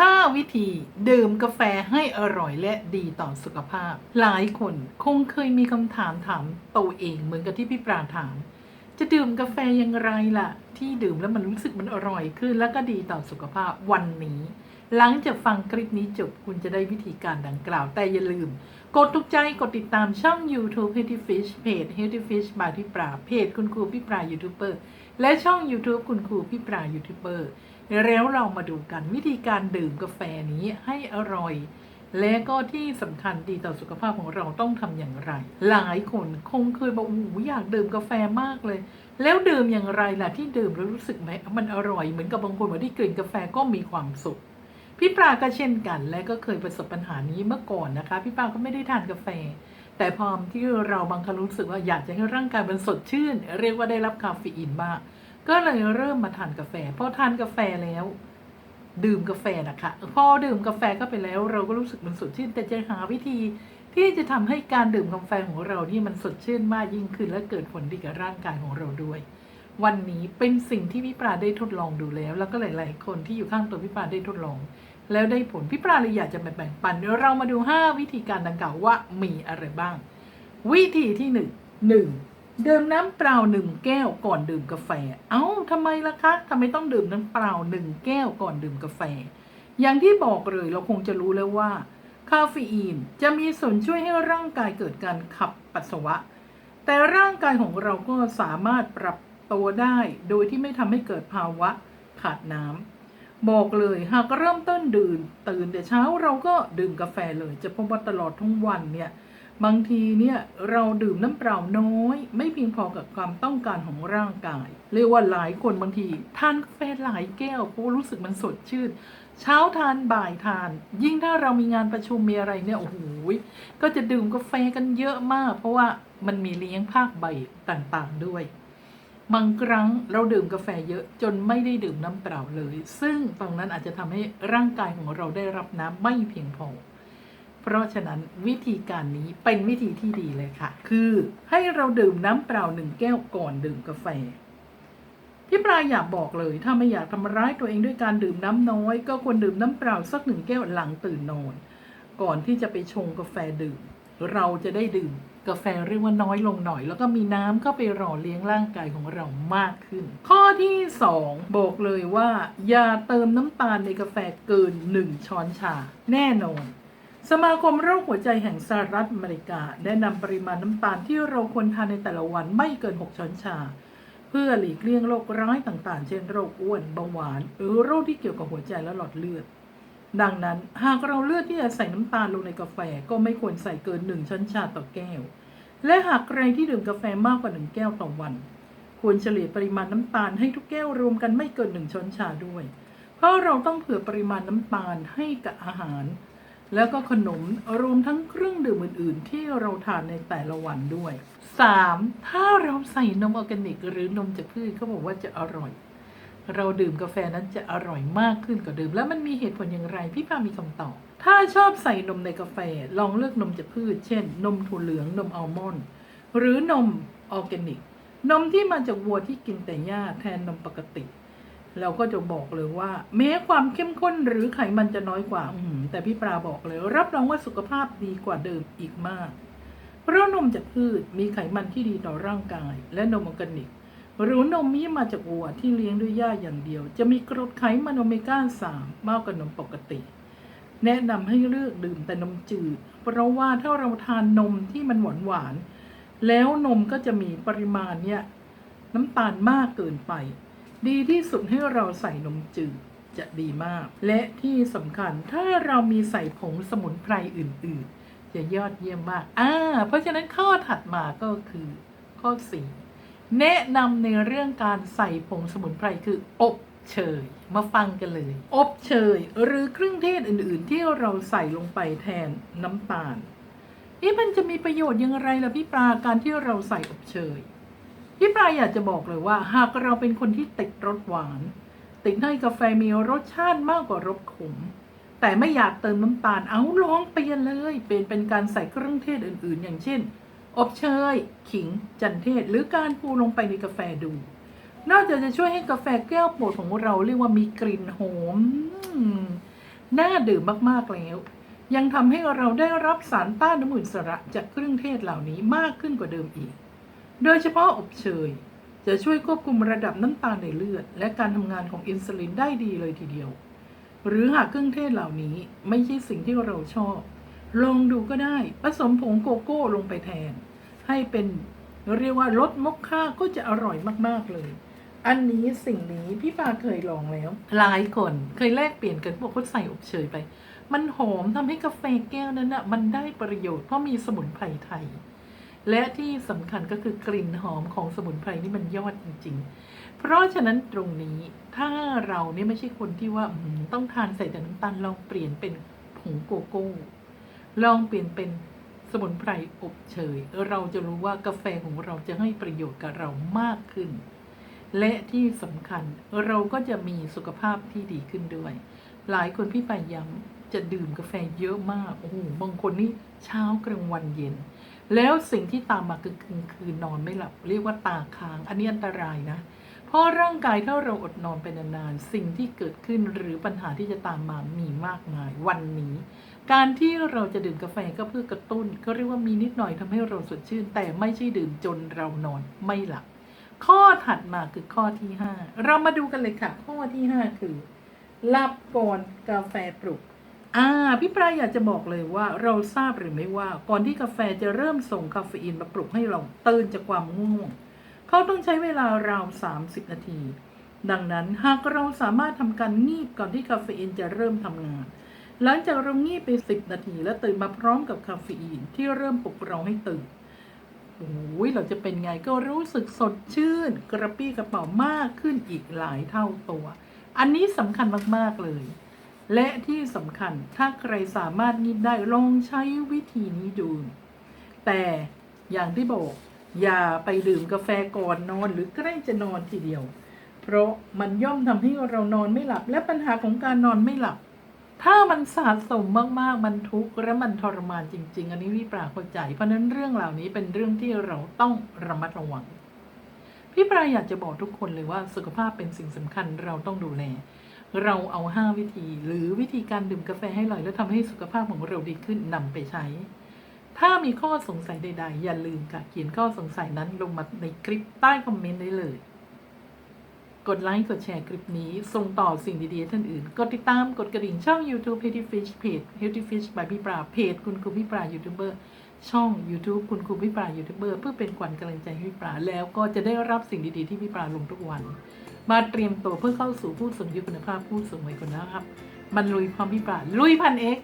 5 วิธีดื่มกาแฟให้อร่อยและดีต่อสุขภาพ หลายคนคงเคยมีคำถามถามตัวเองเหมือนกับที่พี่ปราถาม จะดื่มกาแฟอยังไรล่ะ ที่ดื่มแล้วมันรู้สึกมันอร่อยขึ้น แล้วก็ดีต่อสุขภาพวันนี้ หลังจากฟังคลิปนี้จบคุณจะได้วิธีการดังกล่าวแต่อย่าลืม กดถูกใจกดติดตามช่อง YouTube Healthy Fish เพจ Healthy Fish by พี่ปราเพจคุณครูพี่ปรายูทูบเบอร์ และช่อง YouTube คุณครูพี่ปรายูทูบเบอร์แล้วเรามาดูกันวิธีการดื่มกาแฟนี้ให้อร่อย และก็ที่สำคัญดีต่อสุขภาพของเราต้องทำอย่างไร หลายคนคงเคยบอกโอ้โหอยากดื่มกาแฟมากเลย แล้วดื่มอย่างไรล่ะที่ดื่มแล้วรู้สึกไหมมันอร่อยเหมือนกับบางคนบอกที่กลิ่นกาแฟก็มีความสุขพี่ปลาก็เช่นกัน และก็เคยประสบปัญหานี้เมื่อก่อนนะคะ พี่ปลาก็ไม่ได้ทานกาแฟ แต่พอที่เราบางครั้งรู้สึกว่าอยากจะให้ร่างกายมันสดชื่น เรียกว่าได้รับคาเฟอีนมาก ก็เลยเริ่มมาทานกาแฟพอทานกาแฟแล้ว ดื่มกาแฟนะคะพอดื่มกาแฟก็ไปแล้ว เราก็รู้สึกมันสดชื่น แต่จะหาวิธีที่จะทำให้การดื่มกาแฟของเรานี่มันสดชื่นมากยิ่งขึ้น และเกิดผลดีกับร่างกายของเราด้วย วันนี้เป็นสิ่งที่พี่ปราได้ทดลองดูแล้ว แล้วก็หลาย ๆ คนที่อยู่ข้างตัวพี่ปราได้ทดลอง แล้วได้ผลพี่ปราเลยอยากจะแบ่งปันเดี๋ยวเรามาดู 5 วิธีการดังกล่าวว่ามีอะไรบ้าง วิธีที่ 1 1ดื่มน้ำเปล่าหนึ่งแก้วก่อนดื่มกาแฟ เอ้าทำไมล่ะคะทำไมต้องดื่มน้ำเปล่าหนึ่งแก้วก่อนดื่มกาแฟ อย่างที่บอกเลยเราคงจะรู้แล้วว่า คาเฟอีนจะมีส่วนช่วยให้ร่างกายเกิดการขับปัสสาวะ แต่ร่างกายของเราก็สามารถปรับตัวได้ โดยที่ไม่ทำให้เกิดภาวะขาดน้ำ บอกเลยหากเริ่มต้นดื่มตื่นแต่เช้าเราก็ดื่มกาแฟเลย จะพบว่าตลอดทั้งวันเนี่ยบางทีเนี่ยเราดื่มน้ำเปล่าน้อย ไม่เพียงพอกับความต้องการของร่างกาย เรียกว่าหลายคนบางทีทานกาแฟหลายแก้วเพราะรู้สึกมันสดชื่น เช้าทานบ่ายทาน ยิ่งถ้าเรามีงานประชุมมีอะไรเนี่ยโอ้โหก็จะดื่มกาแฟกันเยอะมาก เพราะว่ามันมีเลี้ยงภาคใบต่างๆด้วย บางครั้งเราดื่มกาแฟเยอะจนไม่ได้ดื่มน้ำเปล่าเลย ซึ่งตรงนั้นอาจจะทำให้ร่างกายของเราได้รับน้ำไม่เพียงพอ เพราะฉะนั้นวิธีการนี้เป็นวิธีที่ดีเลยค่ะ คือให้เราดื่มน้ำเปล่าหนึ่งแก้วก่อนดื่มกาแฟพี่ปลายอยากบอกเลย ถ้าไม่อยากทำร้ายตัวเองด้วยการดื่มน้ำน้อย ก็ควรดื่มน้ำเปล่าสักหนึ่งแก้วหลังตื่นนอน ก่อนที่จะไปชงกาแฟดื่ม เราจะได้ดื่ม กาแฟเรียกว่าน้อยลงหน่อย แล้วก็มีน้ำเข้าไปหล่อเลี้ยงร่างกายของเรามากขึ้น ข้อที่ 2 บอกเลยว่า อย่าเติมน้ำตาลในกาแฟเกิน 1 ช้อนชา แน่นอน สมาคมโรคหัวใจแห่งสหรัฐอเมริกา แนะนำปริมาณน้ำตาลที่เราควรทานในแต่ละวันไม่เกิน 6 ช้อนชา เพื่อหลีกเลี่ยงโรคร้ายต่างๆ เช่นโรคอ้วนเบาหวาน หรือโรคที่เกี่ยวกับหัวใจและหลอดเลือด ดังนั้นหากเราเลือกที่จะใส่น้ำตาลลงในกาแฟก็ไม่ควรใส่เกิน 1 ช้อนชาต่อแก้ว และหากใครที่ดื่มกาแฟมากกว่า 1 แก้วต่อวัน ควรเฉลี่ยปริมาณน้ำตาลให้ทุกแก้วรวมกันไม่เกิน 1 ช้อนชาด้วย เพราะเราต้องเผื่อปริมาณน้ำตาลให้กับอาหาร แล้วก็ขนมรวมทั้งเครื่องดื่มอื่น ๆ ที่เราทานในแต่ละวันด้วย 3. ถ้าเราใส่นมออร์แกนิก หรือนมจากพืชเขาบอกว่าจะอร่อย เราดื่มกาแฟนั้นจะอร่อยมากขึ้นกว่าเดิม แล้วมันมีเหตุผลอย่างไร พี่พามีคำตอบ ถ้าชอบใส่นมในกาแฟ ลองเลือกนมจากพืช เช่น นมถั่วเหลืองนมอัลมอนด์หรือนมออร์แกนิก นมที่มาจากวัวที่กินแต่หญ้าแทนนมปกติ เราก็จะบอกเลยว่า แม้ความเข้มข้นหรือไขมันจะน้อยกว่าอืแต่พี่ปลาบอกเลย รับรองว่าสุขภาพดีกว่าเดิมอีกมาก เพราะนมจากพืชมีไขมันที่ดีต่อร่างกาย และนมออร์แกนิก หรือนมที่มาจากวัวที่เลี้ยงด้วยหญ้าอย่างเดียว จะมีกรดไขมันโอเมก้า 3 มากกว่านมปกติ แนะนำให้เลือกดื่มแต่นมจืด เพราะว่าถ้าเราทานนมที่มันหวานหวานแล้วนมก็จะมีปริมาณเนี่ยน้ำตาลมากเกินไป ดีที่สุดให้เราใส่นมจืดจะดีมาก และที่สำคัญถ้าเรามีใส่ผงสมุนไพรอื่น ๆ จะยอดเยี่ยมมากอ่าเพราะฉะนั้นข้อถัดมาก็คือข้อ4 แนะนำในเรื่องการใส่ผงสมุนไพรคืออบเชยมาฟังกันเลย อบเชยหรือเครื่องเทศอื่น ๆ ที่เราใส่ลงไปแทนน้ำตาลนี่มันจะมีประโยชน์อย่างไรล่ะพี่ปลาการที่เราใส่อบเชยพี่ปลาอยากจะบอกเลยว่า หากเราเป็นคนที่ติดรสหวาน ติดให้กาแฟมีรสชาติมากกว่ารสขม แต่ไม่อยากเติมน้ำตาลเอาลองเปลี่ยนเลย เป็นเป็นการใส่เครื่องเทศอื่น ๆ อย่างเช่น อบเชย ขิง จันเทศ หรือการปูลงไปในกาแฟดู นอกจากจะช่วยให้กาแฟแก้วโปรดของเราเรียกว่ามีกลิ่นหอมน่าดื่มมากๆแล้ว ยังทำให้เราได้รับสารต้านอนุมูลอิสระจากเครื่องเทศเหล่านี้มากขึ้นกว่าเดิมอีก โดยเฉพาะอบเชย จะช่วยควบคุมระดับน้ำตาลในเลือด และการทำงานของอินซูลินได้ดีเลยทีเดียว หรือหากเครื่องเทศเหล่านี้ไม่ใช่สิ่งที่เราชอบ ลองดูก็ได้ ผสมผงโกโก้ลงไปแทน ให้เป็นเรียกว่ารสมอคค่าก็จะอร่อยมากๆเลย อันนี้สิ่งนี้พี่ปาเคยลองแล้ว หลายคนเคยแลกเปลี่ยนกันบอกว่าใส่อบเชยไป มันหอมทำให้กาแฟแก้วนั้นนะมันได้ประโยชน์เพราะมีสมุนไพรไทย และที่สำคัญก็คือกลิ่นหอมของสมุนไพรนี่มันยอดจริง ๆ เพราะฉะนั้นตรงนี้ถ้าเราเนี่ยไม่ใช่คนที่ว่าต้องทานใส่แต่น้ำตาลลองเปลี่ยนเป็นผงโกโก้ ลองเปลี่ยนเป็นสมุนไพรอบเชย เราจะรู้ว่ากาแฟของเราจะให้ประโยชน์กับเรามากขึ้น และที่สำคัญเราก็จะมีสุขภาพที่ดีขึ้นด้วย หลายคนพี่ไปย้ำจะดื่มกาแฟเยอะมากโอ้โหบางคนนี่เช้ากลางวันเย็น แล้วสิ่งที่ตามมาคือกลางคืนนอนไม่หลับ เรียกว่าตาค้าง อันนี้อันตรายนะ เพราะร่างกายถ้าเราอดนอนไปนานๆสิ่งที่เกิดขึ้นหรือปัญหาที่จะตามมามีมากมายวันนี้ การที่เราจะดื่มกาแฟก็เพื่อกระตุ้นก็เรียกว่ามีนิดหน่อยทำให้เราสดชื่น แต่ไม่ใช่ดื่มจนเรานอนไม่หลับข้อถัดมาคือข้อที่ 5 เรามาดูกันเลยค่ะ ข้อที่ 5 คือหลับก่อนกาแฟปลุกอ่าพี่ปลายอยากจะบอกเลยว่าเราทราบหรือไม่ว่า ก่อนที่กาแฟจะเริ่มส่งคาเฟอีนมาปลุกให้เราตื่นจากความง่วง เขาต้องใช้เวลาราว 30 นาที ดังนั้นหากเราสามารถทำการงีบก่อนที่คาเฟอีนจะเริ่มทำงาน หลังจากเรางีบไป 10 นาที แล้วตื่นมาพร้อมกับคาเฟอีนที่เริ่มปลุกเราให้ตื่นโอ้ยเราจะเป็นไงก็รู้สึกสดชื่น กระปี้กระเป๋ามากขึ้นอีกหลายเท่าตัว อันนี้สำคัญมากๆเลย และที่สำคัญถ้าใครสามารถงีบได้ลองใช้วิธีนี้ดู แต่อย่างที่บอก อย่าไปดื่มกาแฟก่อนนอนหรือใกล้จะนอนทีเดียว เพราะมันย่อมทำให้เรานอนไม่หลับ และปัญหาของการนอนไม่หลับ ถ้ามันสะสมมากๆ มันทุกข์และมันทรมานจริง ๆ อันนี้พี่ปราเข้าใจ เพราะนั้นเรื่องเหล่านี้เป็นเรื่องที่เราต้องระมัดระวัง พี่ปราอยากจะบอกทุกคนเลยว่าสุขภาพเป็นสิ่งสำคัญเราต้องดูแลเราเอา 5 วิธี หรือวิธีการดื่มกาแฟให้อร่อย และทำให้สุขภาพของเราดีขึ้นนำไปใช้ ถ้ามีข้อสงสัยใด ๆ อย่าลืมค่ะ เขียนข้อสงสัยนั้นลงมาในคลิปใต้คอมเมนต์ได้เลย กดไลค์ กดแชร์คลิปนี้ ส่งต่อสิ่งดีๆท่านอื่น กดติดตามกดกระดิ่งช่อง YouTube Healthy Fish เพจ Healthy Fish by พี่ปลาเพจคุณครูพี่ปลายูทูบเบอร์ช่อง YouTube คุณครูพี่ปลายูทูบเบอร์เพื่อเป็นขวัญกำลังใจให้พี่ปลาแล้วก็จะได้รับสิ่งดีๆที่พี่ปลาลงทุกวัน มาเตรียมตัวเพื่อเข้าสู่ผู้สูงอายุคุณภาพผู้สูงวัยคนนะครับมันลุยความพี่ปลาลุยพันเอ็ก